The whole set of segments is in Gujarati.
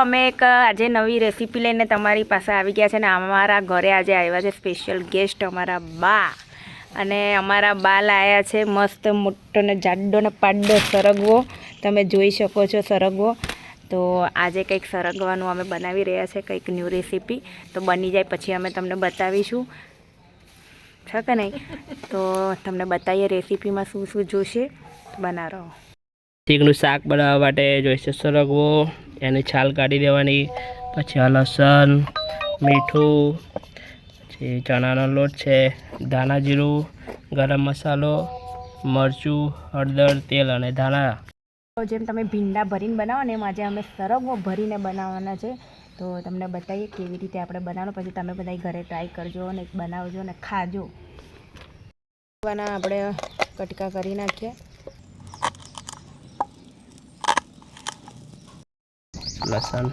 અમે એક, આજે નવી રેસીપી લઈને તમારી પાસે આવી ગયા છે ને અમારા ઘરે આજે આવ્યા છે સ્પેશિયલ ગેસ્ટ અમારા બા. અને અમારા બા લાયા છે મસ્ત મોટો ને જાડો ને પાડો સરગવો. તમે જોઈ શકો છો સરગવો. તો આજે કંઈક સરગવાનું અમે બનાવી રહ્યા છે, કંઈક ન્યૂ રેસીપી તો બની જાય, પછી અમે તમને બતાવીશું. છે કે નહીં? તો તમને બતાવીએ રેસીપીમાં શું શું જોશે. બનાવો. ઠીકનું શાક બનાવવા માટે જોઈશે. સરગવો, એની છાલ કાઢી દેવાની, પછી આ લસણ, મીઠું, પછી ચણાનો લોટ છે, ધાણા જીરું, ગરમ મસાલો, મરચું, હળદર, તેલ અને ધાણા. જેમ તમે ભીંડા ભરીને બનાવો ને એમ આજે અમે સરગવો ભરીને બનાવવાના છે. તો તમને બતાવીએ કેવી રીતે આપણે બનાવવાનું, પછી તમે બધા ઘરે ટ્રાય કરજો અને બનાવજો અને ખાજો. આપણે કટકા કરી નાખીએ. લસણ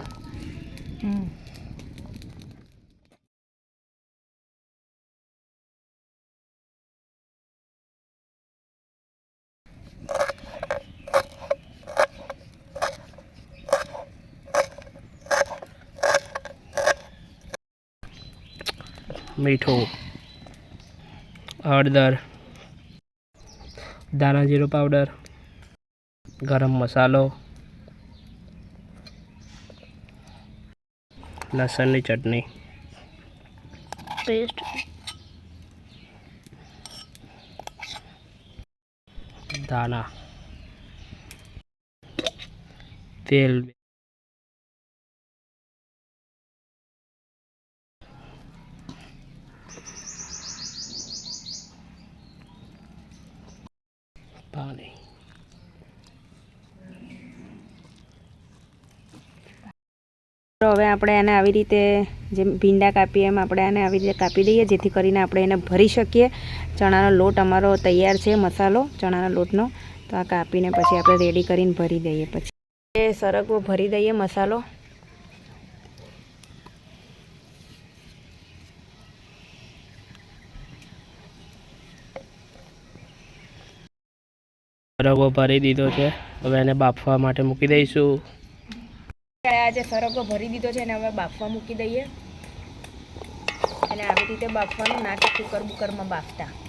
મીઠું હળદર ધાણા જીરું પાવડર ગરમ મસાલો લસણની ચટણી. પેસ્ટ દાણા તેલ. પાણી. તો હવે આપણે આને આવી રીતે જેમ ભીંડા કાપીએ એમ આપણે આને આવી રીતે કાપી દઈએ, જેથી કરીને આપણે એને ભરી શકીએ. ચણાનો લોટ અમારો તૈયાર છે, મસાલો, ચણાના લોટનો. તો આ કાપીને પછી આપણે રેડી કરીને ભરી દઈએ. પછી એ સરગવો ભરી દઈએ મસાલો. સરગવો ભરી દીધો છે. હવે એને બાફવા માટે મૂકી દઈશું. આજે સરગો ભરી દીધો છે અને હવે બાફવા મૂકી દઈએ. અને આવી રીતે બાફવાનું નાખી કુકર બુકરમાં બાફતા.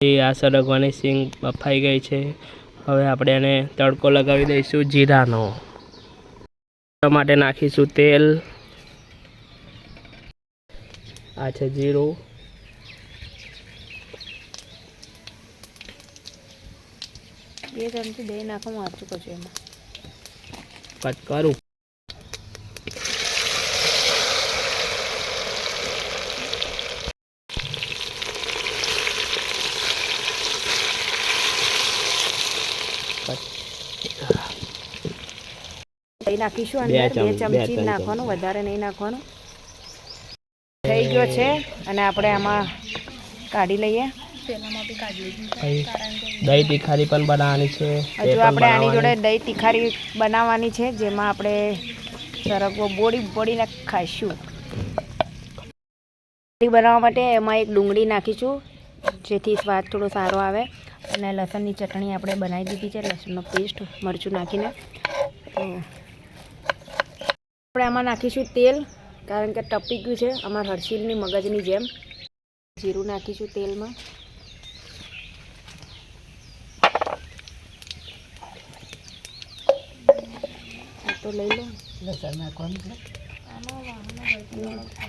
આ સરગવાની સિંગ બફાઈ ગઈ છે. હવે આપણે એને તડકો લગાવી દઈશું જીરાનો. માટે નાખીશું તેલ. આ છે જીરું. બે ચમચી દહીં નાખો મારચું કશું એમાં. કટ કરું. દહીં નાખીશું અંદર બે ચમચી નાખવાનું વધારે નહીં નાખવાનું. થઈ ગયો છે અને આપણે આમાં કાઢી લઈએ. દહીં તીખારી પણ બનાવવાની છે હજુ આપણે આની જોડે. દહીં તીખારી બનાવવાની છે જેમાં આપણે સરગવો બોળી બોળીને ખાઈશું. બનાવવા માટે એમાં એક ડુંગળી નાખીશું જેથી સ્વાદ થોડો સારો આવે. અને લસણની ચટણી આપણે બનાવી દીધી છે લસણનો પેસ્ટ મરચું નાખીને. તો આપણે આમાં નાખીશું તેલ કારણ કે ટપી ગયું છે અમાર હર્ષિલની મગજની જેમ. જીરું નાખીશું તેલમાં. તો લઈ લો. લસણ નાખવાનું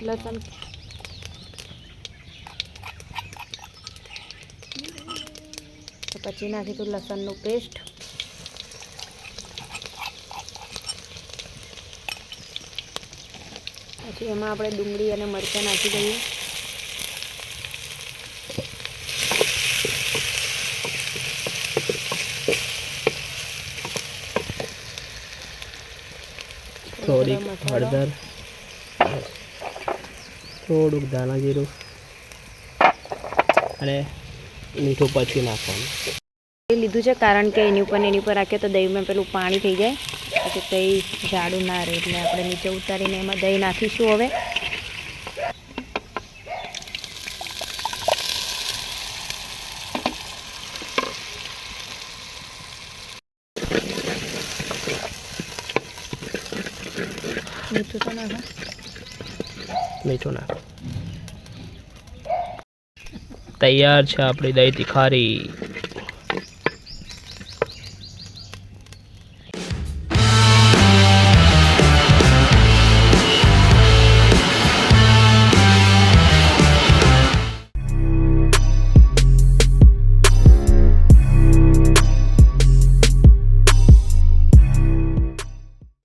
લસણ. તો પછી નાખીશું લસણનું પેસ્ટ પછી એમાં આપણે ડુંગળી અને મરચાં નાખી દઈએ. થોડીક હળદર થોડુંક ધાણા જીરું અને મીઠું પછી નાખવાનું. લીધું છે કારણ કે એની ઉપર એની ઉપર રાખીએ તો દહીંમાં પેલું પાણી થઈ જાય. પછી દહીં જાડું ના રહે એટલે આપણે નીચે ઉતારીને એમાં દહીં નાખીશું હવે. મીઠું તો નાખ. તૈયાર છે આપણી દહીં તિખારી.